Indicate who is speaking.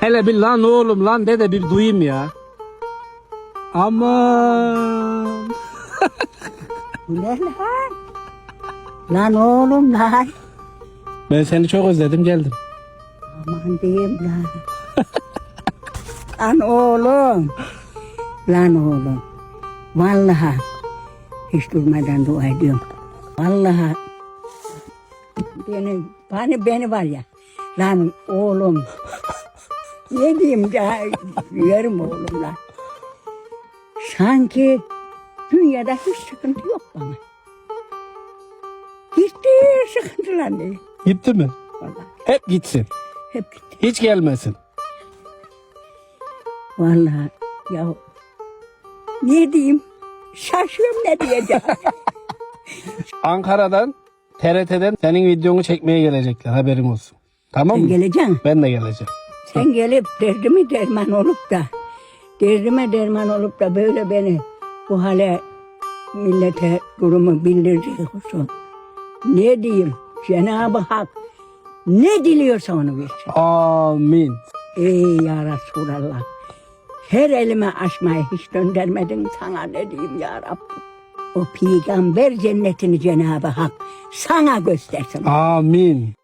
Speaker 1: Hele bir lan oğlum lan de de bir duyayım ya. Aman.
Speaker 2: Bu ne lan? Lan oğlum lan.
Speaker 1: Ben seni çok özledim geldim.
Speaker 2: Aman diyeyim lan. lan oğlum. Lan oğlum. Vallahi hiç durmadan dua ediyorum. Vallahi beni, beni, beni var ya. Lan oğlum. Ne diyeyim ya? Yerim oğlum lan. Sanki dünyada hiç sıkıntı yok bana. Gitti sıkıntılar değil.
Speaker 1: Gitti mi?
Speaker 2: Vallahi
Speaker 1: Hep gitsin.
Speaker 2: hep gitti.
Speaker 1: Hiç gelmesin.
Speaker 2: Vallahi ya ne diyeyim? Şaşıyorum ne diyeceğim.
Speaker 1: Ankara'dan TRT'den senin videonu çekmeye gelecekler haberin olsun. Tamam
Speaker 2: Sen
Speaker 1: mı?
Speaker 2: geleceksin.
Speaker 1: Ben de geleceğim.
Speaker 2: Sen gelip derdime derman olup da derdime derman olup da böyle beni bu hale millete durumu bildireceksin. Ne diyeyim? Cenab-ı Hak ne diliyorsa onu versin.
Speaker 1: Amin.
Speaker 2: Ey ya Resulallah. Her elime açmayı hiç döndürmedin sana ne diyeyim ya Rabbim. O peygamber cennetini Cenab-ı Hak sana göstersin.
Speaker 1: Amin.